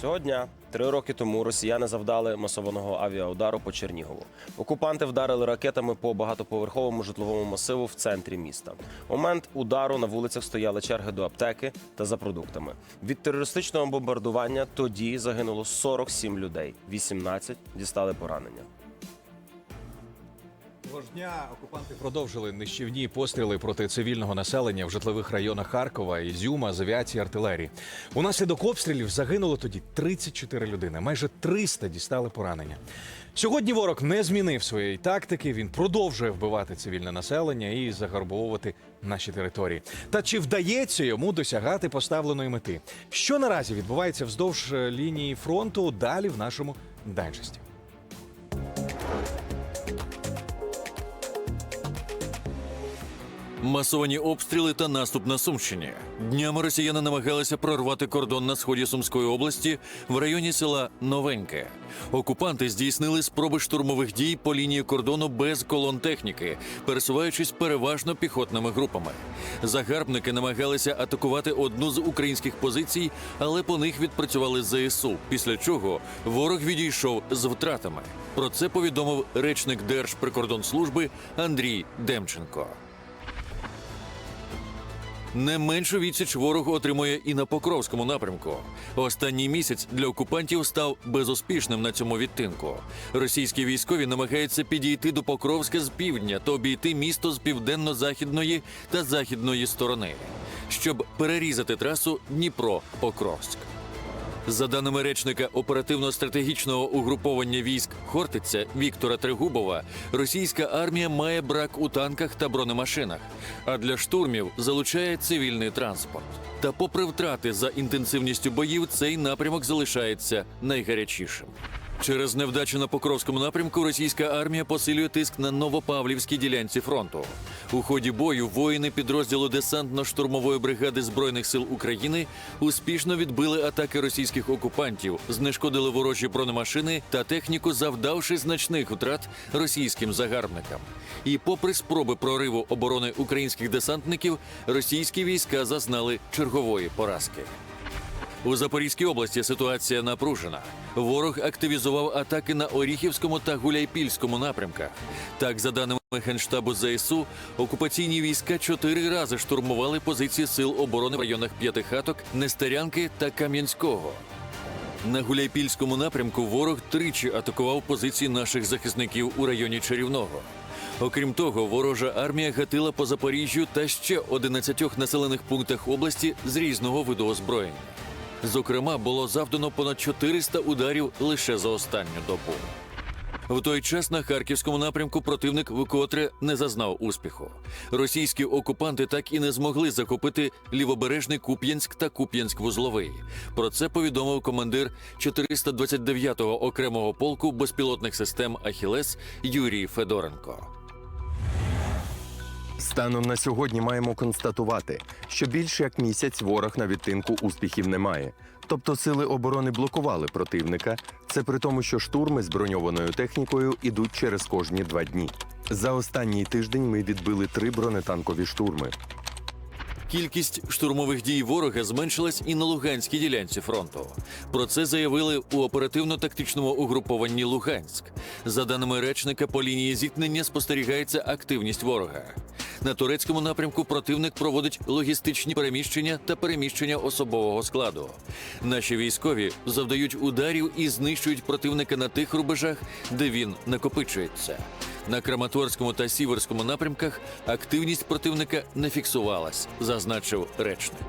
Цього дня, три роки тому, росіяни завдали масованого авіаудару по Чернігову. Окупанти вдарили ракетами по багатоповерховому житловому масиву в центрі міста. У момент удару на вулицях стояли черги до аптеки та за продуктами. Від терористичного бомбардування тоді загинуло 47 людей, 18 дістали поранення. Того ж дня окупанти продовжили нищівні постріли проти цивільного населення в житлових районах Харкова, Ізюма, з авіації артилерії. Унаслідок обстрілів загинуло тоді 34 людини, майже 300 дістали поранення. Сьогодні ворог не змінив своєї тактики. Він продовжує вбивати цивільне населення і загарбовувати наші території. Та чи вдається йому досягати поставленої мети? Що наразі відбувається вздовж е, лінії фронту? Далі в нашому дайджесті. Масовані обстріли та наступ на Сумщині. Днями росіяни намагалися прорвати кордон на сході Сумської області в районі села Новеньке. Окупанти здійснили спроби штурмових дій по лінії кордону без колон техніки, пересуваючись переважно піхотними групами. Загарбники намагалися атакувати одну з українських позицій, але по них відпрацювали ЗСУ. Після чого ворог відійшов з втратами. Про це повідомив речник Держприкордонслужби Андрій Демченко. Не меншу відсіч ворог отримує і на Покровському напрямку. Останній місяць для окупантів став безуспішним на цьому відтинку. Російські військові намагаються підійти до Покровська з півдня та обійти місто з південно-західної та західної сторони, щоб перерізати трасу Дніпро-Покровськ. За даними речника оперативно-стратегічного угруповання військ Хортиця Віктора Трегубова, російська армія має брак у танках та бронемашинах, а для штурмів залучає цивільний транспорт. Та, попри втрати за інтенсивністю боїв, цей напрямок залишається найгарячішим. Через невдачу на Покровському напрямку російська армія посилює тиск на Новопавлівській ділянці фронту. У ході бою воїни підрозділу десантно-штурмової бригади збройних сил України успішно відбили атаки російських окупантів, знешкодили ворожі бронемашини та техніку, завдавши значних втрат російським загарбникам. І, попри спроби прориву оборони українських десантників, російські війська зазнали чергової поразки. У Запорізькій області ситуація напружена. Ворог активізував атаки на Оріхівському та Гуляйпільському напрямках. Так, за даними Генштабу ЗСУ, окупаційні війська чотири рази штурмували позиції сил оборони в районах П'ятихаток, Нестерянки та Кам'янського. На Гуляйпільському напрямку ворог тричі атакував позиції наших захисників у районі Чарівного. Окрім того, ворожа армія гатила по Запоріжжю та ще 11 населених пунктах області з різного виду озброєння. Зокрема, було завдано понад 400 ударів лише за останню добу. В той час на харківському напрямку противник вкотре не зазнав успіху. Російські окупанти так і не змогли захопити лівобережний Куп'янськ та Куп'янськ-Вузловий. Про це повідомив командир 429-го окремого полку безпілотних систем Ахілес Юрій Федоренко. Станом на сьогодні маємо констатувати, що більше як місяць ворог на відтинку успіхів не має. Тобто сили оборони блокували противника. Це при тому, що штурми з броньованою технікою ідуть через кожні два дні. За останній тиждень ми відбили три бронетанкові штурми. Кількість штурмових дій ворога зменшилась і на Луганській ділянці фронту. Про це заявили у оперативно-тактичному угрупованні Луганськ. За даними речника, по лінії зіткнення спостерігається активність ворога. На турецькому напрямку противник проводить логістичні переміщення та переміщення особового складу. Наші військові завдають ударів і знищують противника на тих рубежах, де він накопичується. На Краматорському та Сіверському напрямках активність противника не фіксувалась, зазначив речник.